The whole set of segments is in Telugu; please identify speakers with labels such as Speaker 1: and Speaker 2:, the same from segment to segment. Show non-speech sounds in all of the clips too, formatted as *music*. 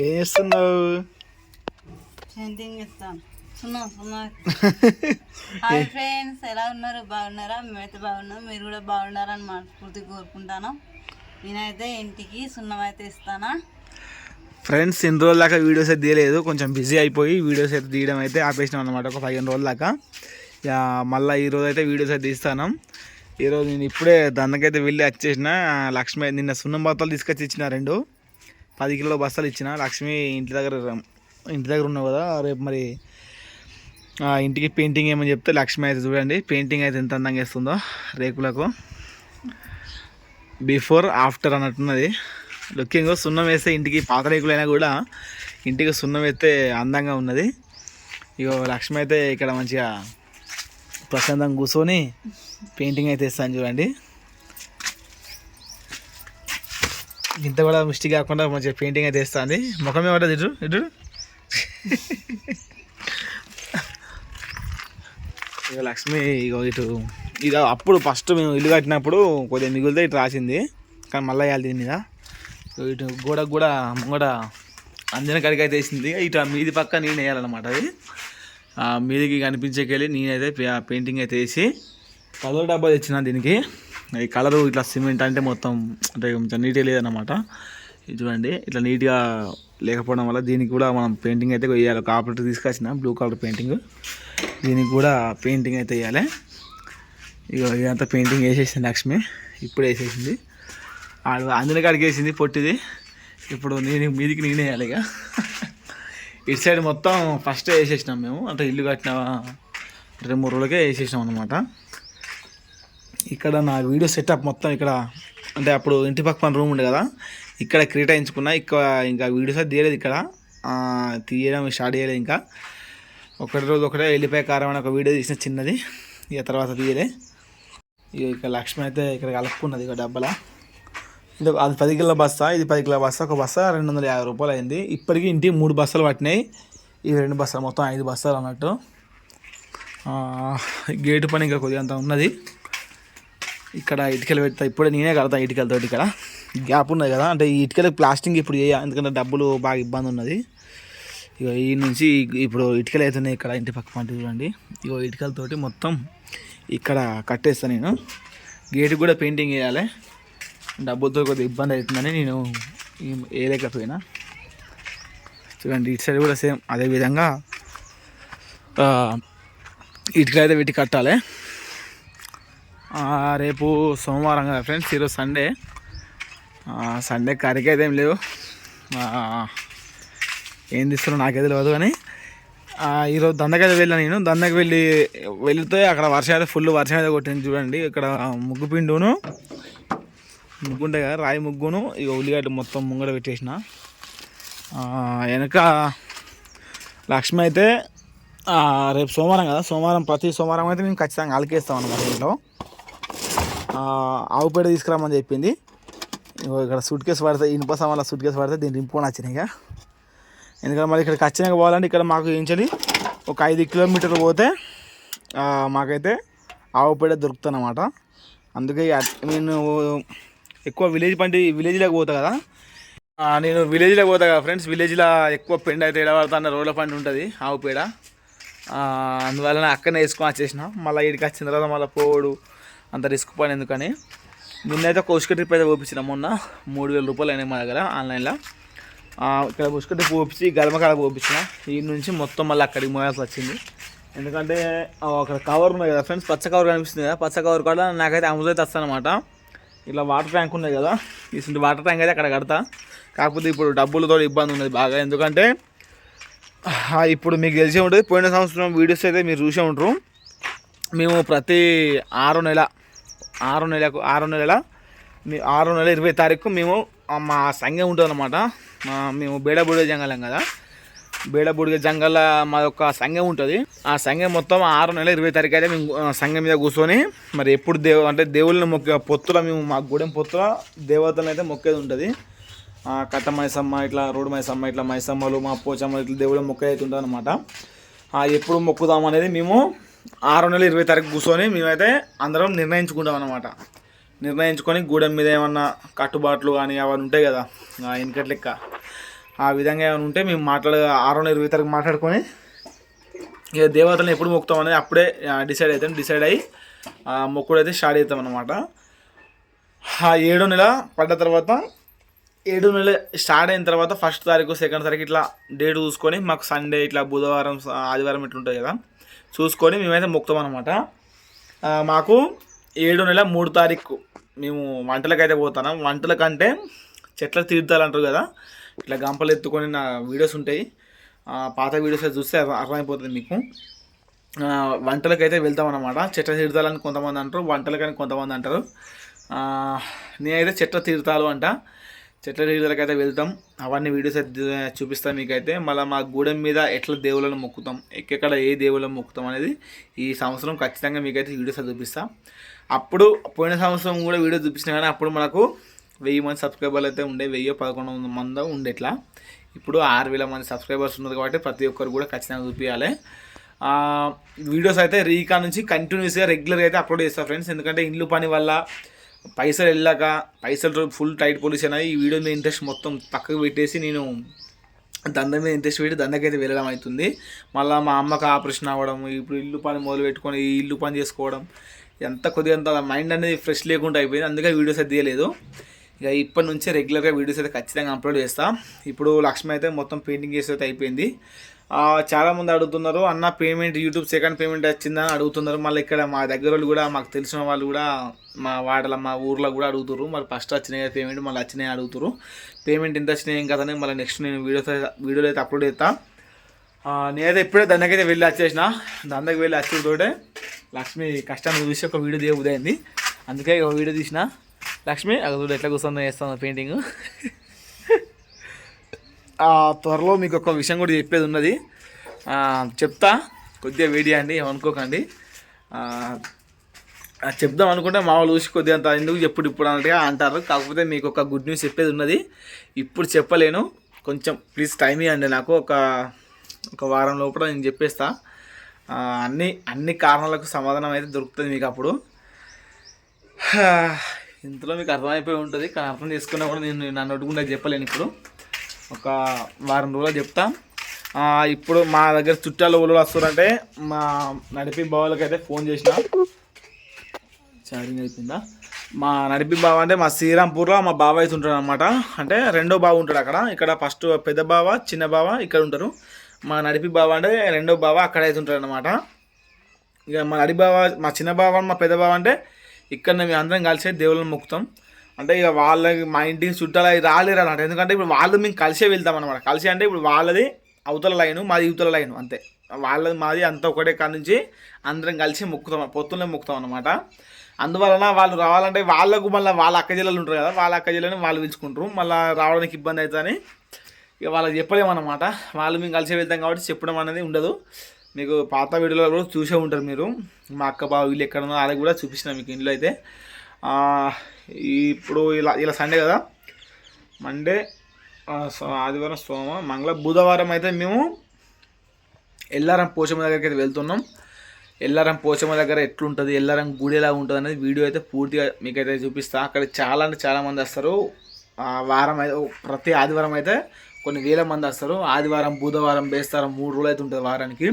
Speaker 1: ఏం చేస్తున్నావు?
Speaker 2: పెయింటింగ్ ఇస్తాను సున్నా సున్నా. *laughs* హాయ్ ఫ్రెండ్స్ ఎలా ఉన్నారు? బాగున్నారా? మేమైతే బాగున్నాం. మీరు కూడా బాగున్నారని మనస్ఫూర్తి కోరుకుంటాను. నేనైతే ఇంటికి సున్నం అయితే ఇస్తానా?
Speaker 1: ఫ్రెండ్స్ ఇన్ని రోజుల దాకా వీడియోస్ అయితే తీయలేదు. కొంచెం బిజీ అయిపోయి వీడియోస్ అయితే తీయడం అయితే ఆపేసినాం అనమాట ఒక పదిహేను రోజుల దాకా. ఇక మళ్ళీ ఈరోజు అయితే వీడియోస్ అయితే తీస్తాను. ఈరోజు నేను ఇప్పుడే దందకైతే వెళ్ళి వచ్చేసిన. లక్ష్మి నిన్న సున్నం బత్తాలు తీసుకొచ్చి ఇచ్చిన రెండు. పది కిలోల బస్తాలు ఇచ్చిన. లక్ష్మి ఇంటి దగ్గర ఇంటి దగ్గర ఉన్నావు కదా రేపు మరి ఆ, ఇంటికి పెయింటింగ్ ఏమని చెప్తే లక్ష్మి అయితే చూడండి. పెయింటింగ్ అయితే ఎంత అందంగా వేస్తుందో రేకులకు. బిఫోర్ ఆఫ్టర్ అన్నట్టున్నది. లుకింగ్ సున్నం వేస్తే ఇంటికి పాత రేకులైనా కూడా ఇంటికి సున్నం వేస్తే అందంగా ఉన్నది. ఇగో లక్ష్మి అయితే ఇక్కడ మంచిగా ప్రశాంతంగా కూర్చొని పెయింటింగ్ అయితే ఇస్తాను చూడండి. ఇంత కూడా మిస్టేక్ కాకుండా మంచిగా పెయింటింగ్ అయితే వేస్తుంది. ముఖమే పడ్డది ఇటు ఇటు. ఇక లక్ష్మి ఇగో ఇటు. ఇక అప్పుడు ఫస్ట్ మేము ఇల్లు కట్టినప్పుడు కొద్దిగా మిగులుతే ఇటు రాసింది. కానీ మళ్ళీ వేయాలి దీని మీద. ఇటు గోడకు కూడా ముంగడ అందిన కడికి అయితే వేసింది. ఇటు ఆ మీది పక్క నేను వేయాలన్నమాట అది. ఆ మీదికి కనిపించేకెళ్ళి నేనైతే పెయింటింగ్ అయితే వేసి కలర్ డబ్బా తెచ్చిన దీనికి. ఈ కలరు ఇట్లా సిమెంట్ అంటే మొత్తం అంటే కొంచెం నీట్గా లేదన్నమాట. ఇది చూడండి ఇట్లా నీట్గా లేకపోవడం వల్ల దీనికి కూడా మనం పెయింటింగ్ అయితే వేయాలి. ఒక ఆపరేటర్ తీసుకొచ్చిన బ్లూ కలర్ పెయింటింగ్. దీనికి కూడా పెయింటింగ్ అయితే వేయాలి. ఇక ఇదంతా పెయింటింగ్ వేసేసింది లక్ష్మి. ఇప్పుడు వేసేసింది. ఆడు అందులో కాడికి వేసింది పొట్టిది. ఇప్పుడు నేను మీదికి నేనే వేయాలి ఇక. ఇటు సైడ్ మొత్తం ఫస్ట్ వేసేసినాం మేము. అంటే ఇల్లు కట్టిన రెండు మూడు రోజులకే వేసేసినాం అనమాట ఇక్కడ నా వీడియో సెటప్ మొత్తం ఇక్కడ అంటే అప్పుడు ఇంటి పక్కన రూమ్ ఉండే కదా ఇక్కడ క్రీటాయించుకున్నా ఇక్కడ ఇంకా వీడియోస్ అయితే తీయలేదు ఇక్కడ. తీయడం స్టార్ట్ చేయలేదు ఇంకా. ఒకటి రోజు ఒకటే వెళ్ళిపోయే కారం అని ఒక వీడియో తీసిన చిన్నది ఇక తర్వాత తీయలే. ఇక ఇక్కడ లక్ష్మి అయితే ఇక్కడ కలుపుకున్నది ఇక డబ్బల. ఇది అది పది కిలో బస్తా ఇది పది కిలో బస్తా ఒక బస్తా రెండు వందల యాభై రూపాయలు అయింది. ఇప్పటికీ ఇంటికి మూడు బస్సులు పట్టినాయి. ఇవి రెండు బస్సులు మొత్తం ఐదు బస్తాలు అన్నట్టు. గేటు పని ఇంకా కొద్దిగా అంత ఉన్నది. ఇక్కడ ఇటుకలు పెడతా. ఇప్పుడే నేనే కడతా ఇటుకలతో ఇక్కడ. గ్యాప్ ఉన్నది కదా. అంటే ఈ ఇటుకలకు ప్లాస్టింగ్ ఇప్పుడు చేయ ఎందుకంటే డబ్బులు బాగా ఇబ్బంది ఉన్నది. ఇక ఈ నుంచి ఇప్పుడు ఇటుకలు అవుతున్నాయి ఇక్కడ ఇంటి పక్క పంట చూడండి. ఇగో ఇటుకలతోటి మొత్తం ఇక్కడ కట్టేస్తాను నేను. గేటు కూడా పెయింటింగ్ వేయాలి డబ్బులతో కొద్దిగా ఇబ్బంది అవుతుందని నేను వేయలేకపోయినా చూడండి ఇటు సైడ్ కూడా సేమ్ అదే విధంగా ఇటుకలు అయితే పెట్టి కట్టాలి. రేపు సోమవారం కదా ఫ్రెండ్స్ ఈరోజు సండే. సండే కర్రీకి అయితే ఏం లేవు. ఏం తీస్తున్నా నాకే తెలియదు కానీ ఈరోజు ఈరోజు అయితే వెళ్ళాను నేను. దందకి వెళ్ళి వెళితే అక్కడ వర్షం అయితే ఫుల్ వర్షం అయితే కొట్టింది చూడండి. ఇక్కడ ముగ్గు పిండును. ముగ్గు ఉంటాయి కదా రాయి ముగ్గును. ఇక ఉల్లిగడ్డ మొత్తం ముంగడ పెట్టేసిన. వెనక లక్ష్మి అయితే రేపు సోమవారం కదా. సోమవారం ప్రతి సోమవారం అయితే మేము ఖచ్చితంగా అలకేస్తాం అన్నమాట ఇంట్లో. ఆవు పేడ తీసుకురామని చెప్పింది. ఇక్కడ సూట్ కేసు పడితే ఇనుప సామాన్ల సూట్ కేసు పడితే దీన్ని నింపుకొని వచ్చినాయి ఇక. ఎందుకంటే మళ్ళీ ఇక్కడికి వచ్చినాక పోవాలంటే ఇక్కడ మాకు ఏంచాలి ఒక ఐదు కిలోమీటర్లు పోతే మాకైతే ఆవు పేడ దొరుకుతుంది అనమాట అందుకే నేను ఎక్కువ విలేజ్ పంటి విలేజ్లోకి పోతా కదా. నేను విలేజ్లోకి పోతా కదా ఫ్రెండ్స్ విలేజ్లో ఎక్కువ పెండ అయితే ఎడబడుతున్న రోడ్ల పంట ఉంటుంది ఆవు పేడ. అందువలన అక్కడనే వేసుకొని వచ్చేసిన. మళ్ళీ ఇక్కడికి వచ్చిన తర్వాత మళ్ళీ పోడు అంత రిస్క్ పని ఎందుకని? నిన్నైతే ఒక ఉసుక ట్రిప్ అయితే పోపించిన మొన్న మూడు వేల రూపాయలు అయినాయి మా దగ్గర ఆన్లైన్లో. ఇక్కడ ఉసుక ట్రిప్ పోపించి గర్మకాడ పోపించిన ఈ నుంచి మొత్తం మళ్ళీ అక్కడికి మోయాల్సి వచ్చింది. ఎందుకంటే అక్కడ కవర్ ఉన్నాయి కదా ఫ్రెండ్స్ పచ్చ కవర్ కనిపిస్తుంది కదా పచ్చ కవర్ కూడా నాకైతే అమ్ముదైతే వస్తానమాట ఇలా వాటర్ ట్యాంక్ ఉన్నాయి కదా ఇటువంటి వాటర్ ట్యాంక్ అయితే అక్కడ కడతా. కాకపోతే ఇప్పుడు డబ్బులతో ఇబ్బంది ఉన్నది బాగా. ఎందుకంటే ఇప్పుడు మీకు తెలిసే ఉంటుంది పోయిన సంవత్సరం వీడియోస్ అయితే మీరు చూసే ఉంటారు. మేము ప్రతి ఆరు నెల ఆరు నెలకు ఆరు నెలల మీ ఆరు నెల ఇరవై తారీఖు మేము మా సంఘం ఉంటుంది అనమాట మేము బేడబుడిగ జంగలం కదా. బేడబుడిగ జంగల మా యొక్క సంఘం ఉంటుంది. ఆ సంఘం మొత్తం ఆరు నెలల ఇరవై తారీఖు అయితే మేము సంఘం మీద కూర్చొని మరి ఎప్పుడు దేవు అంటే దేవుళ్ళని మొక్క పొత్తుల మేము మా గుడెం పొత్తుల దేవతలను అయితే మొక్కేది ఉంటుంది. ఆ, కట్ట మైసమ్మ ఇట్లా రోడ్డు మైసమ్మ ఇట్లా మైసమ్మలు మా పోచమ్మ ఇట్లా దేవుళ్ళ మొక్క అయితే ఉంటుంది అనమాట ఎప్పుడు మొక్కుదాం అనేది మేము ఆరు నెలల ఇరవై తారీఖు కూర్చొని మేమైతే అందరం నిర్ణయించుకుంటాం అనమాట నిర్ణయించుకొని గూడెం మీద ఏమన్నా కట్టుబాట్లు కానీ అవన్నీ ఉంటాయి కదా ఆ వెనకటి లెక్క. ఆ విధంగా ఏమైనా ఉంటే మేము మాట్లాడ ఆరు వందల ఇరవై తారీఖు మాట్లాడుకొని ఇక దేవతలను ఎప్పుడు మొక్కుతాం అనేది అప్పుడే డిసైడ్ అవుతాం. డిసైడ్ అయ్యి ఆ మొక్కుడు అయితే స్టార్ట్ అవుతాం అనమాట ఆ ఏడో నెల పడ్డ తర్వాత ఏడు నెల స్టార్ట్ అయిన తర్వాత ఫస్ట్ తారీఖు సెకండ్ తారీఖు ఇట్లా డేట్ చూసుకొని మాకు సండే ఇట్లా బుధవారం ఆదివారం ఇట్లా ఉంటుంది కదా. చూసుకొని మేమైతే మొక్కుతాం అనమాట మాకు ఏడు నెల మూడు తారీఖు మేము వంటలకైతే పోతున్నాం. వంటలకంటే చెట్ల తీర్థాలు అంటారు కదా ఇట్లా గంపలు ఎత్తుకొని నా వీడియోస్ ఉంటాయి. పాత వీడియోస్ చూస్తే అర్థమైపోతుంది మీకు. వంటలకైతే వెళ్తాం అనమాట చెట్ల తీర్థాలని కొంతమంది అంటారు వంటలకని కొంతమంది అంటారు. నేనైతే చెట్ల తీర్థాలు అంట. చెట్ల తీర్థాలకు అయితే వెళ్తాం. అవన్నీ వీడియోస్ అయితే మీకైతే. మళ్ళీ మా గూడెం మీద ఎట్లా దేవుళ్ళను మొక్కుతాం ఎక్కడ ఏ దేవుళ్ళను మొక్కుతాం అనేది ఈ సంవత్సరం ఖచ్చితంగా మీకైతే వీడియోస్ చూపిస్తాం. అప్పుడు పోయిన సంవత్సరం కూడా వీడియో చూపించిన కానీ అప్పుడు మనకు వెయ్యి మంది సబ్స్క్రైబర్లు అయితే ఉండే వెయ్యి పదకొండు వందల మంది ఉండే ఇట్లా ఇప్పుడు ఆరు వేల మంది సబ్స్క్రైబర్స్ ఉన్నారు కాబట్టి ప్రతి ఒక్కరు కూడా ఖచ్చితంగా చూపించాలి వీడియోస్ అయితే రీకా నుంచి కంటిన్యూస్గా రెగ్యులర్గా అయితే అప్లోడ్ చేస్తాను ఫ్రెండ్స్. ఎందుకంటే ఇల్లు పని వల్ల పైసలు వెళ్ళాక పైసలు ఫుల్ టైట్ పొల్యూషన్ అయ్యి ఈ వీడియో మీద ఇంట్రెస్ట్ మొత్తం పక్కకు పెట్టేసి నేను దంద మీద ఇంట్రెస్ట్ పెట్టి దందకైతే వెళ్ళడం అవుతుంది. మళ్ళీ మా అమ్మకి ఆపరేషన్ అవ్వడం ఇప్పుడు ఇల్లు పని మొదలు పెట్టుకొని ఈ ఇల్లు పని చేసుకోవడం ఎంత కొద్దిగా అంత మైండ్ అనేది ఫ్రెష్ లేకుండా అయిపోయింది. అందుకే వీడియోస్ అయితే తీయలేదు. ఇక ఇప్పటి నుంచే రెగ్యులర్గా వీడియోస్ అయితే ఖచ్చితంగా అప్లోడ్ చేస్తాను ఇప్పుడు లక్ష్మి అయితే మొత్తం పెయింటింగ్ చేసి అయితే అయిపోయింది. చాలామంది అడుగుతున్నారు అన్న పేమెంట్ యూట్యూబ్ సెకండ్ పేమెంట్ వచ్చిందని అడుగుతున్నారు. మళ్ళీ ఇక్కడ మా దగ్గర వాళ్ళు కూడా మాకు తెలిసిన వాళ్ళు కూడా మా వాడల మా ఊర్లో కూడా అడుగుతారు మరి ఫస్ట్ వచ్చినాయి పేమెంట్ మళ్ళీ వచ్చినాయి అడుగుతారు పేమెంట్ ఎంత వచ్చినాయి ఏం కదని మళ్ళీ నెక్స్ట్ నేను వీడియోస్ వీడియోలో అయితే అప్లోడ్ చేస్తా. నేనైతే ఇప్పుడే దండకైతే వెళ్ళి వచ్చేసిన. దండకి వెళ్ళి వచ్చేటోటే లక్ష్మి కష్టాన్ని చూసి ఒక వీడియో తీయ ఉదయింది. అందుకే ఒక వీడియో తీసిన. లక్ష్మి అక్కడ ఎట్లా కూర్చొని చేస్తాను పెయింటింగ్ త్వరలో మీకు ఒక విషయం కూడా చెప్పేది ఉన్నది. చెప్తా. కొద్దిగా వేడి అండి చెప్దాం అనుకుంటే మా వాళ్ళు చూసి కొద్దిగా అంత ఎందుకు చెప్పుడు ఇప్పుడు అన్నట్టుగా అంటారు. కాకపోతే మీకు ఒక గుడ్ న్యూస్ చెప్పేది ఉన్నది. ఇప్పుడు చెప్పలేను. కొంచెం ప్లీజ్ టైం ఇవ్వండి నాకు. ఒక ఒక వారం లోపల నేను చెప్పేస్తా. అన్ని అన్ని కారణాలకు సమాధానం అయితే దొరుకుతుంది మీకు అప్పుడు. ఇంతలో మీకు అర్థమైపోయి ఉంటుంది. కానీ అర్థం చేసుకున్నా కూడా నేను నన్ను అడుగుండా చెప్పలేను ఇప్పుడు. ఒక వారం రోజులు చెప్తా. ఇప్పుడు మా దగ్గర చుట్టాలు ఊళ్ళో వస్తారంటే మా నడిపి బావాలకి అయితే ఫోన్ చేసిన. చార్జింగ్ అయిపోయిందా? మా నడిపి బావ అంటే మా శ్రీరాంపూర్లో మా బావ అయితే ఉంటాడు అనమాట అంటే రెండో బావ ఉంటాడు అక్కడ. ఇక్కడ ఫస్ట్ పెద్ద బావ చిన్న బావ ఇక్కడ ఉంటారు. మా నడిపి బావ అంటే రెండో బావ అక్కడ అయితే ఉంటాడు అనమాట ఇక మా నడి బావ మా చిన్న బావ మా పెద్ద బావ అంటే ఇక్కడ మేము అందరం కలిసి దేవుళ్ళని మొక్కుతాం. అంటే ఇక వాళ్ళకి మా ఇంటికి చుట్టాలు అవి రాలేరు అన్నమాట. ఎందుకంటే ఇప్పుడు వాళ్ళు మేము కలిసే వెళ్తాం అనమాట కలిసి అంటే ఇప్పుడు వాళ్ళది అవతల లైను మాది ఇవతల లైను అంతే. వాళ్ళది మాది అంతా ఒకటే కాడ నుంచి అందరం కలిసి మొక్కుతాం పొత్తులనే మొక్కుతాం అనమాట అందువలన వాళ్ళు రావాలంటే వాళ్ళకు మళ్ళీ వాళ్ళ అక్క జిల్లాలు ఉంటారు కదా వాళ్ళ అక్క జిల్లాని వాళ్ళు పిలుచుకుంటారు. మళ్ళీ రావడానికి ఇబ్బంది అవుతుందని ఇక వాళ్ళకి చెప్పలేమన్నమాట వాళ్ళు మేము కలిసి వెళ్తాం కాబట్టి చెప్పడం అనేది ఉండదు. మీకు పాత వీడియోలో కూడా చూసే ఉంటారు మీరు. మా అక్క బావ వీళ్ళు ఎక్కడ ఉన్నారో అది కూడా చూపించిన మీకు ఇంట్లో అయితే. ఇప్పుడు ఇలా ఇలా సండే కదా? మండే సో- ఆదివారం సోమ మంగళ బుధవారం అయితే మేము ఎల్లారం పోచమ్మ దగ్గరికి అయితే వెళ్తున్నాం. ఎల్లారం పోచమ్మ దగ్గర ఎట్లుంటుంది ఎల్లారం గుడి ఎలా ఉంటుంది అనేది వీడియో అయితే పూర్తిగా మీకైతే చూపిస్తా. అక్కడ చాలా అంటే చాలామంది వస్తారు. ఆ వారం అయితే ప్రతి ఆదివారం అయితే కొన్ని వేల మంది వస్తారు. ఆదివారం బుధవారం బేస్తారం మూడు రోజులు అయితే ఉంటుంది వారానికి.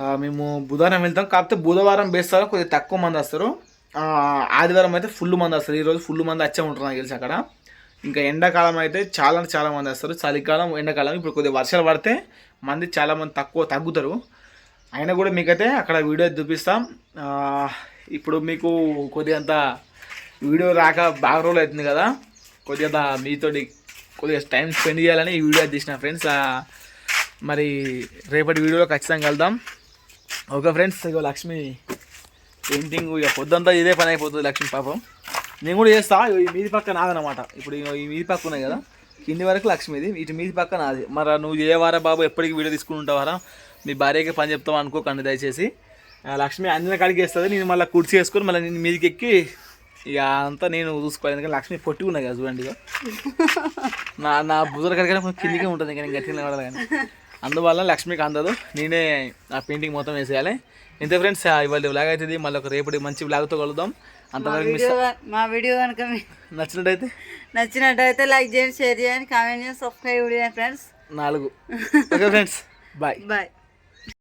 Speaker 1: మేము బుధవారం వెళ్తాం. కాకపోతే బుధవారం బేస్తారం కొద్దిగా తక్కువ మంది వస్తారు. ఆదివారం అయితే ఫుల్ మంది వస్తారు. ఈరోజు ఫుల్ మంది వచ్చే ఉంటారు నాకు తెలిసి అక్కడ. ఇంకా ఎండాకాలం అయితే చాలా అంటే చాలా మంది వస్తారు. చలికాలం ఎండాకాలం ఇప్పుడు కొద్దిగా వర్షాలు పడితే మంది చాలా మంది తక్కువ తగ్గుతారు. అయినా కూడా మీకైతే అక్కడ వీడియో చూపిస్తాం. ఇప్పుడు మీకు కొద్దిగా అంత వీడియో రాక బాగా రోజులు అవుతుంది కదా. కొద్దిగా మీతో మీతోటి కొద్దిగా టైం స్పెండ్ చేయాలని ఈ వీడియో తీసిన ఫ్రెండ్స్. మరి రేపటి వీడియోలో ఖచ్చితంగా వెళ్దాం. ఓకే ఫ్రెండ్స్ ఇగో లక్ష్మి పెయింటింగ్ ఇక పొద్దంతా ఇదే పని అయిపోతుంది లక్ష్మి పాపం. నేను కూడా చేస్తా ఈ మీది పక్క నాదనమాట ఇప్పుడు ఈ మీది పక్క ఉన్నాయి కదా కింది వరకు లక్ష్మిది ఇటు మీది పక్క నాది. మరి నువ్వు చేయవారా బాబు? ఎప్పటికీ వీడియో తీసుకుని ఉంటావారా? మీ భార్యకి పని చెప్తావు అనుకోకండి దయచేసి. ఆ, లక్ష్మి అందిన కాడికి వేస్తుంది నేను మళ్ళీ కుర్చీ వేసుకొని మళ్ళీ నేను మీదికి ఎక్కి ఇక అంతా నేను చూసుకోవాలి. ఎందుకంటే లక్ష్మి పొట్టి ఉన్నాయి కదా చూడండి ఇక నా నా బుధల కడిగిన కొంచెం కిందికే ఉంటుంది ఇంకా నేను గట్టిగా నిలబడాలి కానీ. అందువల్ల లక్ష్మికి అందదు నేనే ఆ పెయింటింగ్ మొత్తం వేసేయాలి. ఇంతే ఫ్రెండ్స్ ఇవాళ బ్లాగ్ అవుతుంది మళ్ళీ ఒక రేపటి మంచి బ్లాగ్తో కలుద్దాం. అంతవరకు
Speaker 2: మా వీడియో కనుక
Speaker 1: నచ్చినట్టయితే
Speaker 2: నచ్చినట్టయితే లైక్ చేయండి షేర్ చేయండి కామెంట్ చేయండి సబ్స్క్రైబ్ చేయండి ఫ్రెండ్స్
Speaker 1: నాలుగు. *laughs* Okay friends bye
Speaker 2: bye